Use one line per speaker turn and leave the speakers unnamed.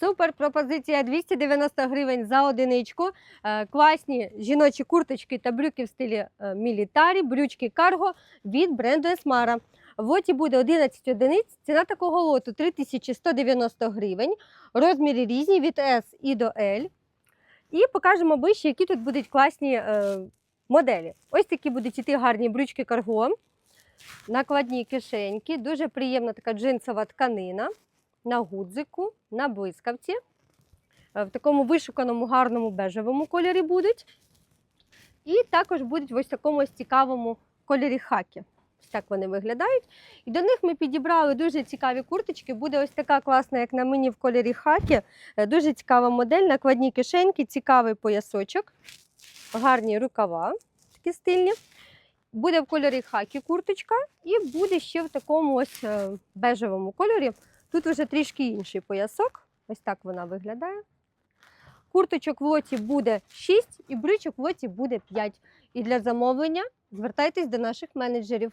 Супер пропозиція 290 гривень за одиничку. Е, Класні жіночі курточки та брюки в стилі е, мілітарі, брючки карго від бренду Esmara. В лоті буде 11 одиниць. Ціна такого лоту 3190 гривень. Розміри різні від S і до L. І покажемо ближче, які тут будуть класні е, моделі. Ось такі будуть іти гарні брючки карго, накладні кишеньки, дуже приємна така джинсова тканина на гудзику, на блискавці. Е, В такому вишуканому гарному бежевому кольорі будуть. І також будуть в ось такому ось цікавому кольорі хакі. Ось так вони виглядають. І до них ми підібрали дуже цікаві курточки. Буде ось така класна, як на мені в кольорі хакі. Е, Дуже цікава модель, накладні кишеньки, цікавий поясочок, гарні рукава, такі стильні. Буде в кольорі хакі курточка, і буде ще в такому ось е, бежевому кольорі. Тут вже трішки інший поясок. Ось так вона виглядає. Курточок в лоті буде 6 і бричок в лоті буде 5. І для замовлення звертайтесь до наших менеджерів.